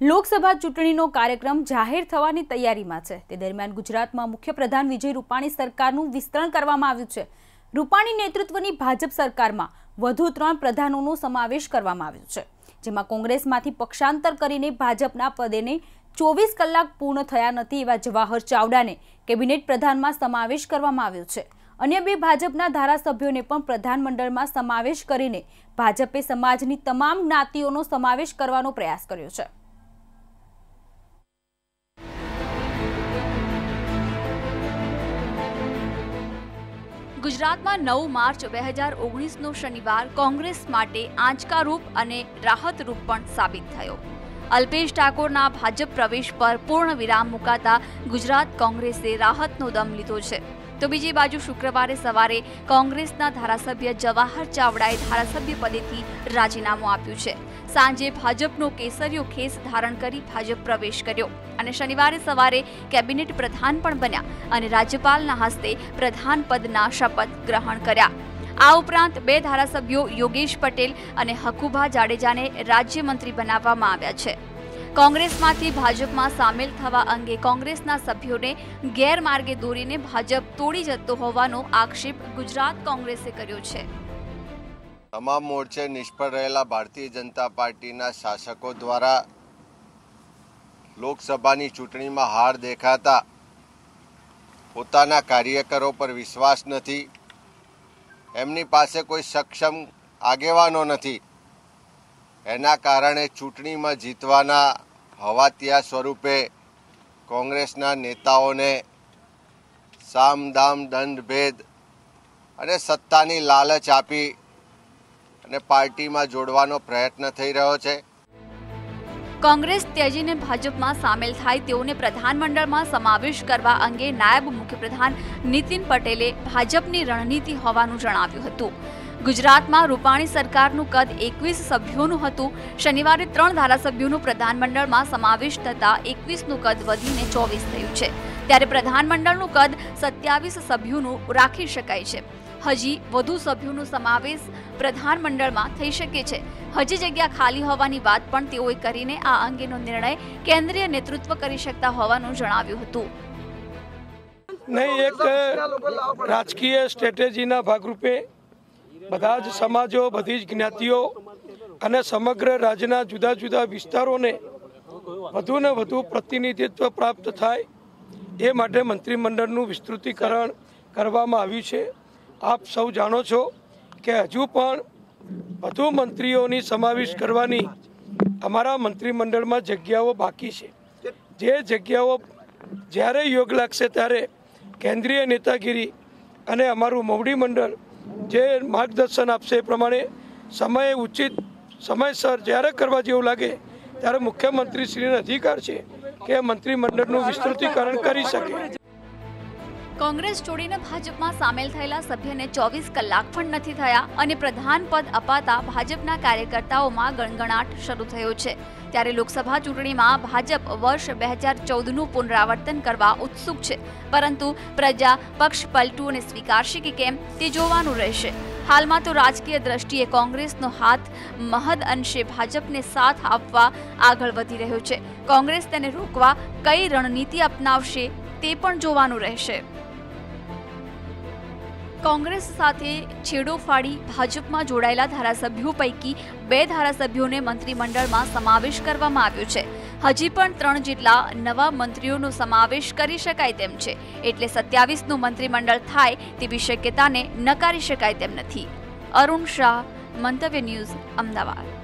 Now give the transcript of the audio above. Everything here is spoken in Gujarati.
લોકસભા ચૂંટણીનો કાર્યક્રમ જાહેર થવાની તૈયારીમાં છે. તે દરમિયાન ગુજરાતમાં મુખ્યપ્રધાન વિજય રૂપાણી સરકારનું વિસ્તરણ કરવામાં આવ્યું છે. રૂપાણી નેતૃત્વની ભાજપ સરકારમાં વધુ ત્રણ પ્રધાનોનો સમાવેશ કરવામાં આવ્યો છે. જેમાં કોંગ્રેસમાંથી પક્ષાંતર કરીને ભાજપના પદેને ચોવીસ કલાક પૂર્ણ થયા નથી એવા જવાહર ચાવડાને કેબિનેટ પ્રધાનમાં સમાવેશ કરવામાં આવ્યો છે. અન્ય બે ભાજપના ધારાસભ્યોને પણ પ્રધાનમંડળમાં સમાવેશ કરીને ભાજપે સમાજની તમામ જ્ઞાતિઓનો સમાવેશ કરવાનો પ્રયાસ કર્યો છે. ગુજરાતમાં નવ માર્ચ બે હજાર ઓગણીસનો શનિવાર કોંગ્રેસ માટે આંચકારૂપ અને રાહતરૂપ પણ સાબિત થયો. અલ્પેશ ઠાકોરના ભાજપ પ્રવેશ પર પૂર્ણ વિરામ મુકાતા ગુજરાત કોંગ્રેસે રાહતનો દમ લીધો છે. તો બીજી બાજુ શુક્રવારે સવારે કોંગ્રેસના ધારાસભ્ય જવાહર ચાવડાએ ધારાસભ્ય પદેથી રાજીનામું આપ્યું છે. સાંજે ભાજપનો કેસરીયો ખેસ ધારણ કરી ભાજપ પ્રવેશ કર્યો. અને શનિવારે સવારે કેબિનેટ પ્રધાન પણ બન્યા અને રાજ્યપાલના હસ્તે પ્રધાન પદના શપથ ગ્રહણ કર્યા. આ ઉપરાંત બે ધારાસભ્યો યોગેશ પટેલ અને હકુભા જાડેજાને રાજ્યમંત્રી બનાવવામાં આવ્યા છે. કોંગ્રેસમાંથી ભાજપમાં સામેલ થવા અંગે કોંગ્રેસના સભ્યોને ગેરમાર્ગે દોરીને ભાજપ તોડી જતો હોવાનો આક્ષેપ ગુજરાત કોંગ્રેસે કર્યો છે. તમામ મોરચે નિષ્ફળ રહેલા ભારતીય જનતા પાર્ટીના શાસકો દ્વારા લોકસભાની ચૂંટણીમાં હાર દેખાતા પોતાના કાર્યકરો પર વિશ્વાસ નથી. એમની પાસે કોઈ સક્ષમ આગેવાનો નથી. એના કારણે ચૂંટણીમાં જીતવાના હવાતિયા સ્વરૂપે કોંગ્રેસના નેતાઓને સામ દામ દંડ ભેદ અને સત્તાની લાલચ આપી અને પાર્ટીમાં જોડવાનો પ્રયત્ન થઈ રહ્યો છે. કોંગ્રેસ ત્યજીને ભાજપમાં સામેલ થાય તેઓને પ્રધાનમંડળમાં સમાવેશ કરવા અંગે નાયબ મુખ્યપ્રધાન નીતિન પટેલે ભાજપની રણનીતિ હોવાનું જણાવ્યું હતું. ગુજરાતમાં રૂપાણી સરકારનું કદ એકવીસ સભ્યોનું હતું. શનિવારે ત્રણ ધારાસભ્યોનું પ્રધાનમંડળમાં સમાવેશ થતાં એકવીસનું કદ વધીને ચોવીસ થયું છે. ત્યારે પ્રધાનમંડળનું કદ સત્યાવીસ સભ્યોનું રાખી શકાય છે. હજી વધુ સભ્યોનો સમાવેશ પ્રધાનમંડળમાં થઈ શકે છે. હજી જગ્યા ખાલી હોવાની વાત પણ તેઓએ કરીને આ અંગેનો નિર્ણય કેન્દ્રીય નેતૃત્વ કરી શકતા હોવાનું જણાવ્યું હતું. નહીં, એક, રાજકીય સ્ટ્રેટેજીના ભાગરૂપે બધા જ સમાજો, બધી જ જ્ઞાતિઓ અને સમગ્ર રાજ્યના જુદા જુદા વિસ્તારોને વધુ ને વધુ પ્રતિનિધિત્વ પ્રાપ્ત થાય એ માટે મંત્રીમંડળનું વિસ્તૃતિકરણ કરવામાં આવ્યું છે. આપ સૌ જાણો છો કે હજુ પણ વધુ મંત્રીઓની સમાવેશ કરવાની અમારા મંત્રીમંડળમાં જગ્યાઓ બાકી છે. જે જગ્યાઓ જ્યારે યોગ લાગશે ત્યારે કેન્દ્રીય નેતાગીરી અને અમારું મોવડી મંડળ જે માર્ગદર્શન આપશે એ પ્રમાણે સમયે ઉચિત, સમયસર જ્યારે કરવા જેવું લાગે ત્યારે મુખ્યમંત્રીશ્રીનો અધિકાર છે કે મંત્રીમંડળનું વિસ્તૃતિકરણ કરી શકે. કોંગ્રેસ છોડીને ભાજપમાં સામેલ થયેલા સભ્યને ચોવીસ કલાક પણ નથી થયા અને પ્રધાન પદ અપાતા ભાજપના કાર્યકર્તાઓમાં ગણગણાટ શરૂ થયો છે. ત્યારે લોકસભા ચૂંટણીમાં ભાજપ વર્ષ બે હજાર ચૌદનું પુનરાવર્તન કરવા ઉત્સુક છે. પરંતુ પ્રજા પક્ષ પલટું અને સ્વીકારશે કે કેમ તે જોવાનું રહેશે. હાલમાં તો રાજકીય દ્રષ્ટિએ કોંગ્રેસનો હાથ મહદ અંશે ભાજપને સાથ આપવા આગળ વધી રહ્યો છે. કોંગ્રેસ તેને રોકવા કઈ રણનીતિ અપનાવશે તે પણ જોવાનું રહેશે. કોંગ્રેસ સાથે છેડો ફાડી ભાજપમાં જોડાયેલા ધારાસભ્યો પૈકી બે ધારાસભ્યોને મંત્રીમંડળમાં સમાવેશ કરવામાં આવ્યો છે. હજી પણ ત્રણ જેટલા નવા મંત્રીઓનો સમાવેશ કરી શકાય તેમ છે. એટલે સત્યાવીસનું મંત્રીમંડળ થાય તેવી શક્યતાને નકારી શકાય તેમ નથી. અરુણ શાહ, મંતવ્ય ન્યૂઝ, અમદાવાદ.